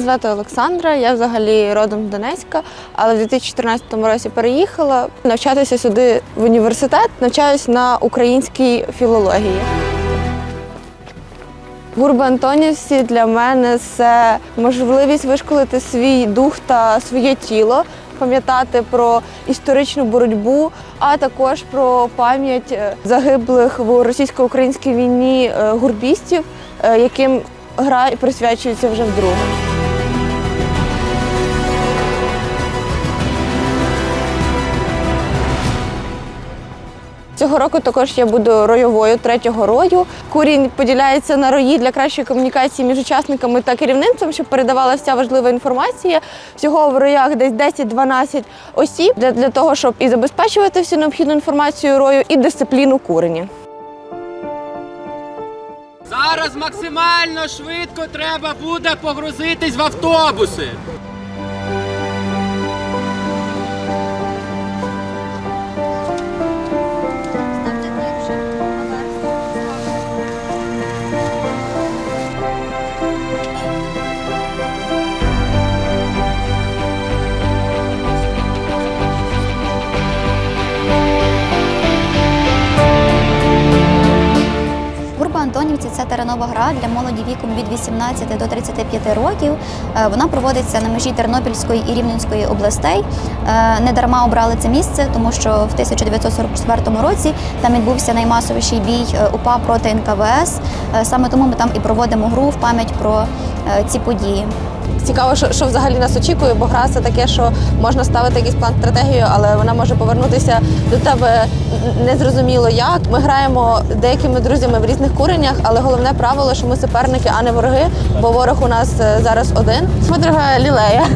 Мене звати Олександра, я взагалі родом з Донецька, але в 2014 році переїхала навчатися сюди в університет, навчаюсь на українській філології. Гурби Антонівці для мене це можливість вишколити свій дух та своє тіло, пам'ятати про історичну боротьбу, а також про пам'ять е, загиблих в російсько-українській війні е, гурбістів, е, яким гра присвячується вже вдруге. Цього року також я буду ройовою третього рою. Курінь поділяється на рої для кращої комунікації між учасниками та керівництвом, щоб передавалася вся важлива інформація. Всього в роях десь 10-12 осіб для, для того, щоб і забезпечувати всю необхідну інформацію рою, і дисципліну курення. Зараз максимально швидко треба буде погрузитись в автобуси. Антонівці гра для молоді віком від 18 до 35 років. Е, Вона проводиться на межі Тернопільської і Рівненської областей. Недарма обрали це місце, тому що в 1944 році там відбувся наймасовіший бій е, УПА проти НКВС. Е, Саме тому ми там і проводимо гру в пам'ять про е, ці події. Цікаво, що, що взагалі нас очікує, бо гра це таке, що можна ставити якийсь план стратегію, але вона може повернутися до тебе незрозуміло як. Ми граємо деякими друзями в різних куреннях, але головне правило, що ми суперники, а не вороги, бо ворог у нас е, зараз один. Подруга Лілея.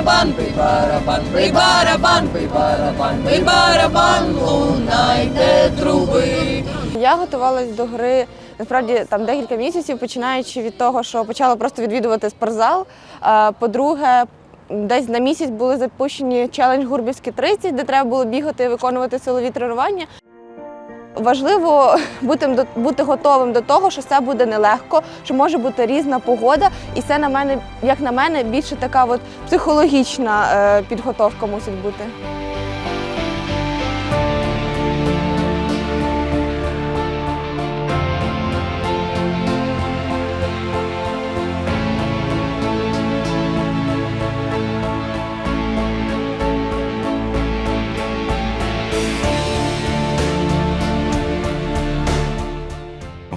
Барабан, бий барабан, бий барабан, бий барабан, бий барабан, лунайте труби. Я готувалась до гри насправді там декілька місяців, починаючи від того, що почала просто відвідувати спортзал. По-друге, десь на місяць були запущені челендж Гурбівські 30, де треба було бігати і виконувати силові тренування. Важливо бути, бути готовим до того, що це буде нелегко, що може бути різна погода, і це на мене, як на мене, більше така от психологічна е, підготовка мусить бути.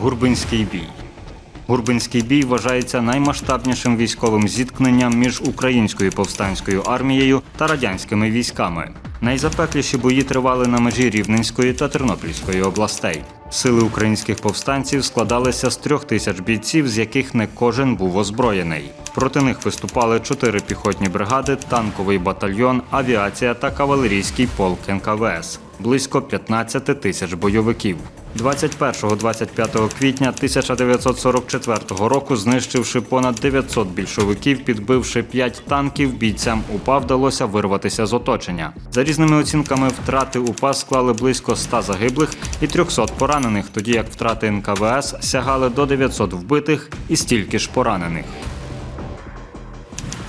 Гурбинський бій. Гурбинський бій вважається наймасштабнішим військовим зіткненням між українською повстанською армією та радянськими військами. Найзапекліші бої тривали на межі Рівненської та Тернопільської областей. Сили українських повстанців складалися з трьох тисяч бійців, з яких не кожен був озброєний. Проти них виступали чотири піхотні бригади, танковий батальйон, авіація та кавалерійський полк НКВС близько 15 тисяч бойовиків. 21-25 квітня 1944 року, знищивши понад 900 більшовиків, підбивши 5 танків, бійцям УПА вдалося вирватися з оточення. За різними оцінками, втрати УПА склали близько 100 загиблих і 300 поранених, тоді як втрати НКВС сягали до 900 вбитих і стільки ж поранених.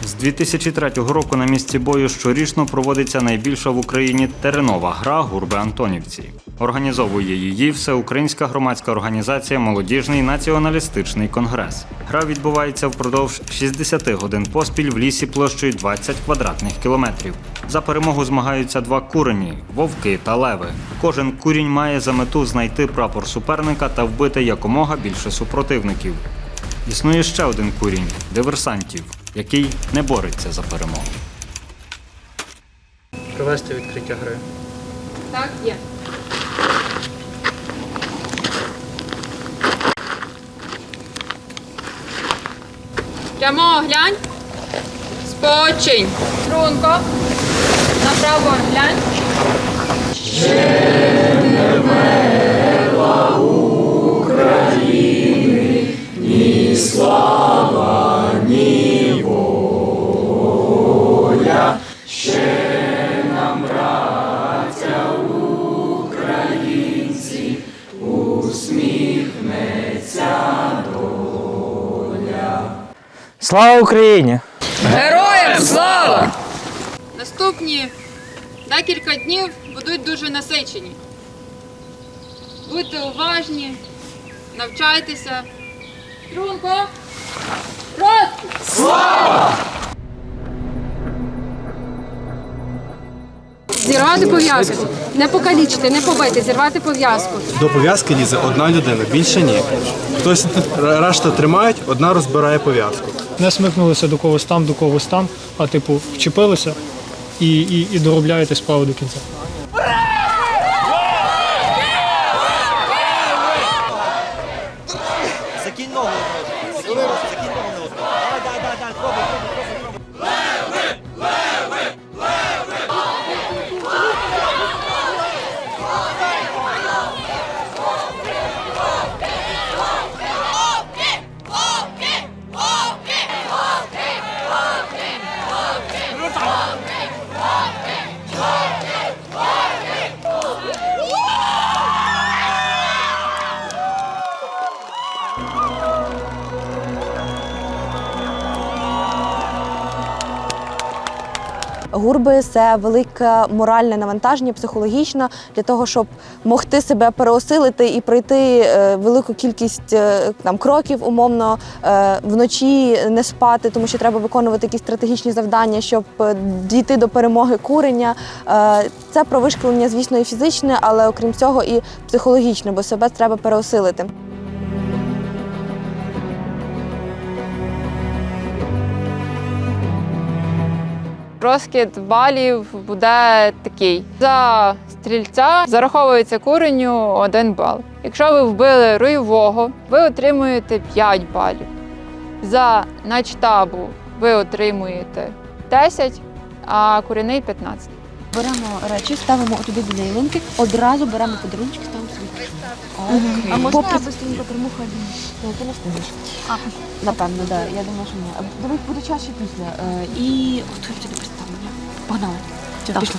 З 2003 року на місці бою щорічно проводиться найбільша в Україні теренова гра Гурби Антонівці. Організовує її всеукраїнська громадська організація Молодіжний націоналістичний конгрес. Гра відбувається впродовж 60 годин поспіль в лісі площею 20 квадратних кілометрів. За перемогу змагаються два курені вовки та леви. Кожен курінь має за мету знайти прапор суперника та вбити якомога більше супротивників. Існує ще один курінь диверсантів, який не бореться за перемогу. Провести відкриття гри. Так, є. Прямо глянь. Спочинь. Струнко. Направо глянь. Слава Україні! Героям слава! Наступні декілька днів будуть дуже насичені. Будьте уважні, навчайтеся. Струнко! Рост! Зірвати пов'язку. Не покалічити, не побити, зірвати пов'язку. До пов'язки лізе одна людина, більше ні. Хтось решта тримають, одна розбирає пов'язку. Не смикнулися до когось там, до когось там, а типу вчепилися і, і, і доробляєте справу до кінця. Гурби це велике моральне навантаження, психологічне для того, щоб могти себе переосилити і пройти е, велику кількість е, там кроків, умовно е, вночі не спати, тому що треба виконувати якісь стратегічні завдання, щоб дійти до перемоги курення. Це про вишколення, звісно, і фізичне, але окрім цього, і психологічне, бо себе треба переосилити. Розкид балів буде такий. За стрільця зараховується куренню 1 бал. Якщо ви вбили руйового, ви отримуєте 5 балів. За начтабу ви отримуєте 10, а куряний 15. Беремо речі, ставимо туди біля ялинки, одразу беремо подарунки, ставимо собі. А можна Попри... быстренько примуха Ну, ти не встигнеш. Напевно, так. Да. Я думаю, що ні. Давай буде час ще після. Е, І до представлення. Погнали. Все, пішли.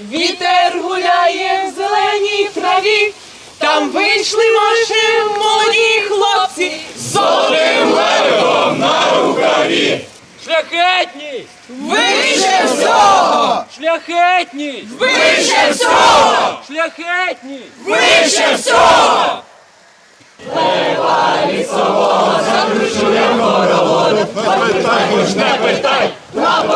Вітер гуляє в зеленій траві, там вийшли наші молоді хлопці з золотим левиком на рукаві. Шляхетність! Вище всього! Шляхетність! Вище всього! Шляхетність! Вище всього! Хто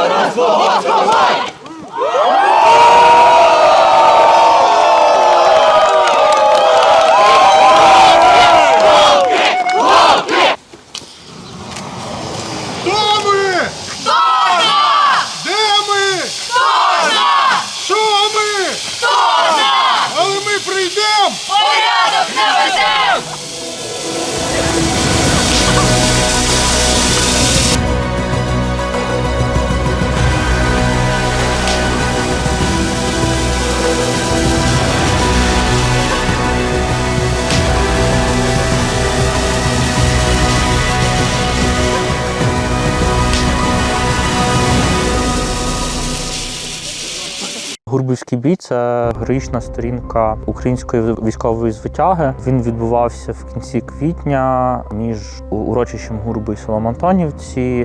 Гурбівський бій це героїчна сторінка української військової звитяги. Він відбувався в кінці квітня між урочищем Гурби і селом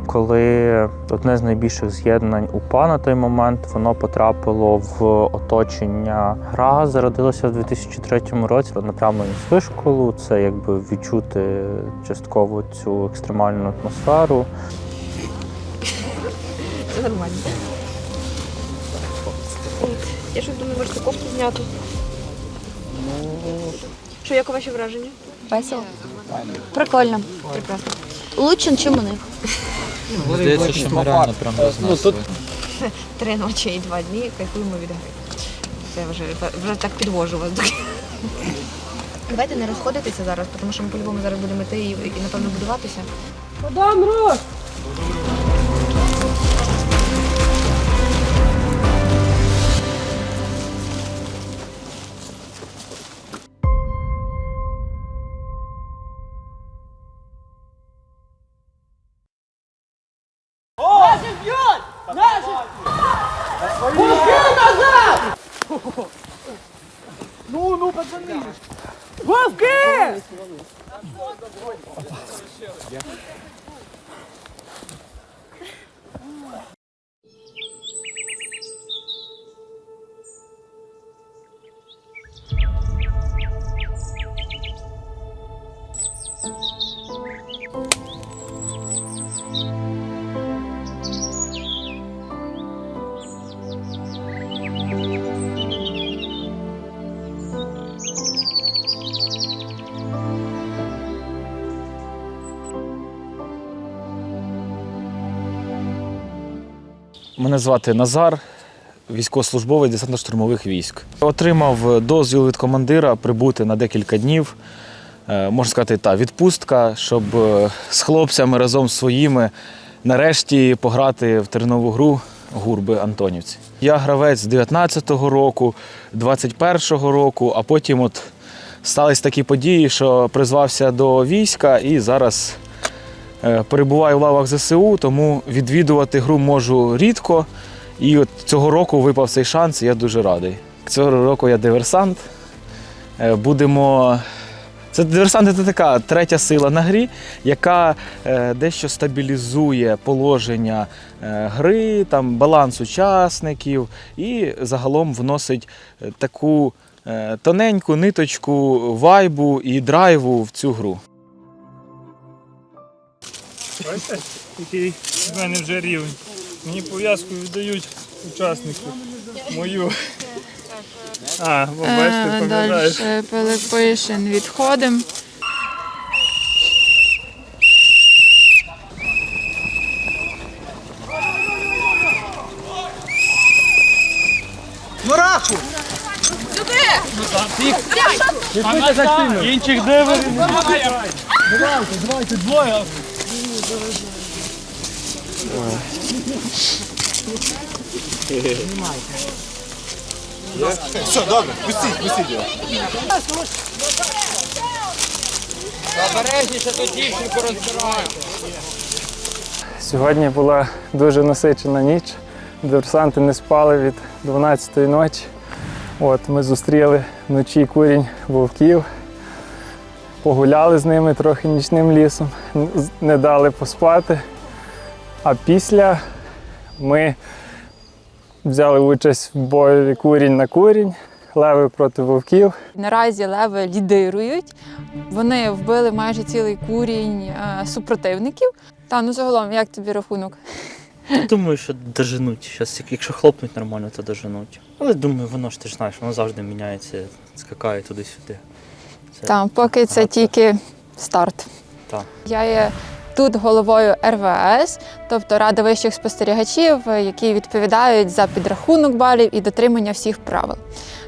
коли одне з найбільших з'єднань УПА на той момент воно потрапило в оточення. Гра зародилася в 2003 році напрямлені з вишколу. Це якби відчути частково цю екстремальну атмосферу. Це нормально. Я щось думаю, можете кофту зняти. Що, як ваші враження? Весело. Прикольно. Прекрасно. Лучше, ніж у них. Здається, що ми реально прям Три ночі і два дні кайфуємо від гри. Це вже, вже так підвожу вас. Давайте не розходитися зараз, тому що ми по-любому зараз будемо йти і, і напевно будуватися. Мене звати Назар, військовослужбовець десантно-штурмових військ. Отримав дозвіл від командира прибути на декілька днів. е, Можна сказати, та відпустка, щоб е, з хлопцями разом з своїми нарешті пограти в тернову гру гурби Антонівці. Я гравець з 19-го року, 21-го року, а потім от стались такі події, що призвався до війська і зараз Перебуваю в лавах ЗСУ, тому відвідувати гру можу рідко. І от цього року випав цей шанс, і я дуже радий. Цього року я диверсант. Е, Будемо. Це диверсант це така третя сила на грі, яка е, дещо стабілізує положення е, гри, там, баланс учасників і загалом вносить е, таку е, тоненьку ниточку вайбу і драйву в цю гру. Бачите, який в мене вже рівень. Мені пов'язку віддають учасники. Мою. А, бо бачите, пам'ятаєш. Далі Пилипишин відходимо. Інших диверів. Давайте, давайте, двоє. Все, добре, пустіть, пустіть. Обережніше тут дівчинку розбирають. Сьогодні була дуже насичена ніч. Диверсанти не спали від 12-ї ночі. От, ми зустріли вночі курінь вовків, погуляли з ними трохи нічним лісом, не дали поспати. А після ми взяли участь в бої курінь на курінь, леви проти вовків. Наразі леви лідирують. Вони вбили майже цілий курінь е, супротивників. Та ну загалом, як тобі рахунок? Думаю, що доженуть. Щас, якщо хлопнуть нормально, то доженуть. Але думаю, воно ж ти ж знаєш, воно завжди міняється, скакає туди-сюди. Це- Там, поки це тільки старт. Так. Я є тут головою РВС, тобто Рада вищих спостерігачів, які відповідають за підрахунок балів і дотримання всіх правил.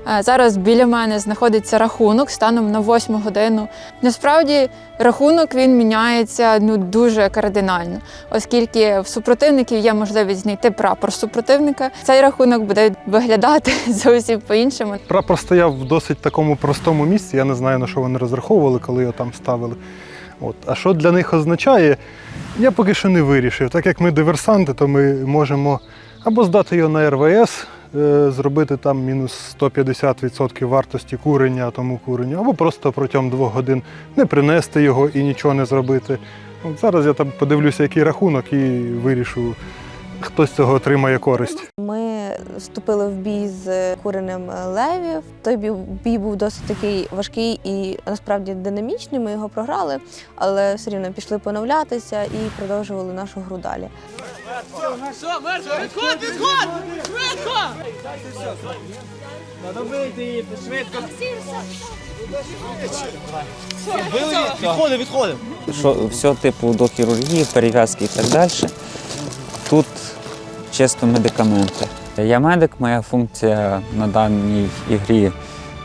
Е, Зараз біля мене знаходиться рахунок станом на 8 годину. Насправді рахунок він міняється ну дуже кардинально, оскільки в супротивників є можливість знайти прапор супротивника. Цей рахунок буде виглядати зовсім по-іншому. Прапор стояв в досить такому простому місці. Я не знаю, на що вони розраховували, коли його там ставили. От. А що для них означає, я поки що не вирішив. Так як ми диверсанти, то ми можемо або здати його на РВС, зробити там мінус 150% вартості курення тому куренню, або просто протягом двох годин не принести його і нічого не зробити. От зараз я там подивлюся, який рахунок, і вирішу, хто з цього отримає користь. Ми вступили в бій з куреним левів. Той бій, був досить такий важкий і насправді динамічний. Ми його програли, але все рівно пішли поновлятися і продовжували нашу гру далі. Відход! Швидко! Швидко. Відходимо, відходимо. що все типу до хірургії, перев'язки і так далі. Тут чисто медикаменти. Я медик, моя функція на даній ігрі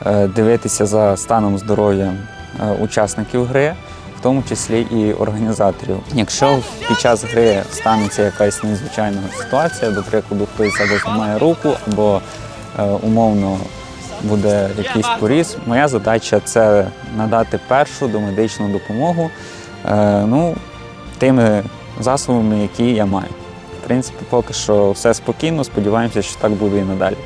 е, дивитися за станом здоров'я е, учасників гри, в тому числі і організаторів. Якщо під час гри станеться якась надзвичайна ситуація, до прикладу, хтось або зламає руку, або е, умовно буде якийсь поріз, моя задача це надати першу домедичну допомогу ну, тими засобами, які я маю. Принципі, поки що все спокійно, сподіваємося, що так буде і надалі.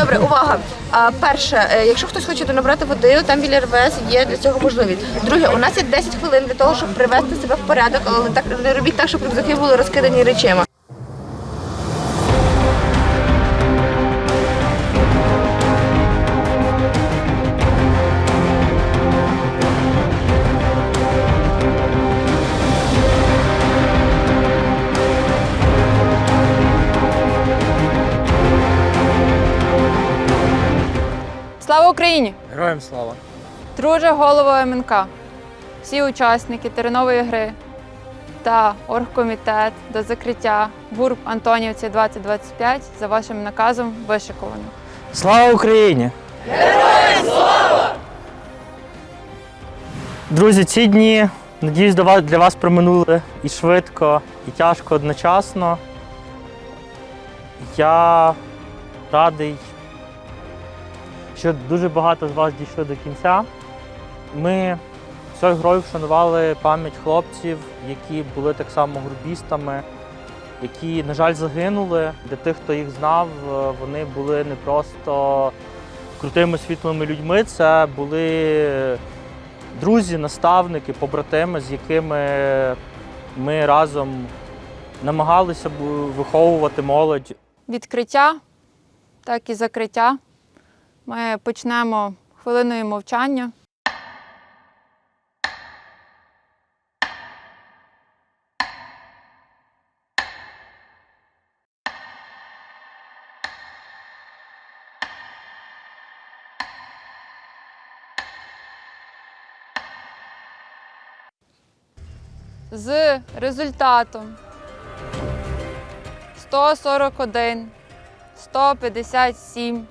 Добре, увага. А, перше, е, якщо хтось хоче набрати води, там біля РВС є для цього можливість. Друге, у нас є 10 хвилин для того, щоб привести себе в порядок, але так не робіть так, щоб рюкзаки були розкидані речима. Героям слава! Друже голово МНК, всі учасники теренової гри та оргкомітет до закриття гурб Антонівці 2025 за вашим наказом вишиковано. Слава Україні! Героям слава! Друзі, ці дні, надіюсь, для вас проминули і швидко, і тяжко одночасно. Я радий, що дуже багато з вас дійшли до кінця. Ми цією грою вшанували пам'ять хлопців, які були так само гурбістами, які, на жаль, загинули. Для тих, хто їх знав, е, вони були не просто крутими світлими людьми, це були друзі, наставники, побратими, з якими ми разом намагалися виховувати молодь. Відкриття, так і закриття. Ми почнемо хвилиною мовчання. З результатом 141 157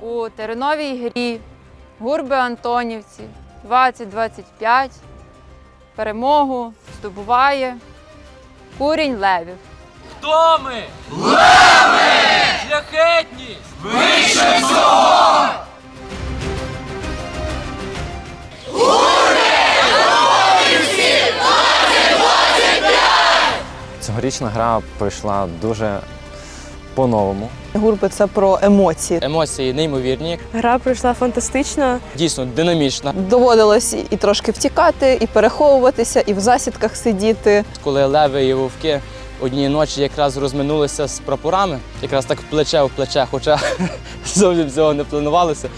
у тереновій грі Гурби Антонівці 2025 перемогу здобуває курінь левів. Хто ми? Леви! Шляхетність! Вище всього! Цьогорічна гра пройшла дуже по-новому. Гурби це про емоції. Емоції неймовірні, Гра пройшла фантастично. дійсно динамічна. Доводилось і трошки втікати, і переховуватися, і в засідках сидіти. Коли леви і вовки однієї ночі якраз розминулися з прапорами, якраз так плече в плече, хоча зовсім цього не планувалося.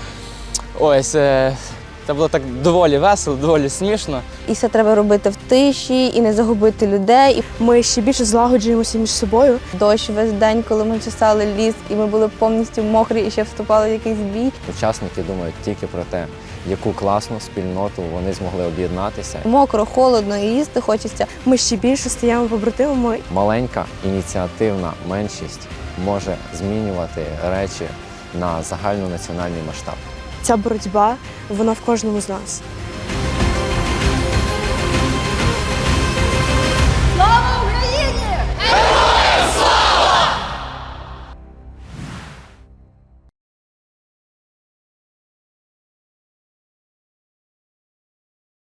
Ось е, це було так доволі весело, доволі смішно. І все треба робити в тиші і не загубити людей. Ми ще більше злагоджуємося між собою. Дощ весь день, коли ми чесали ліс, і ми були повністю мокрі і ще вступали в якийсь бій. Учасники думають тільки про те, яку класну спільноту вони змогли об'єднатися. Мокро, холодно і їсти хочеться. Ми ще більше стаємо побратимами. Маленька ініціативна меншість може змінювати речі на загальнонаціональний масштаб. Ця боротьба, вона в кожному з нас.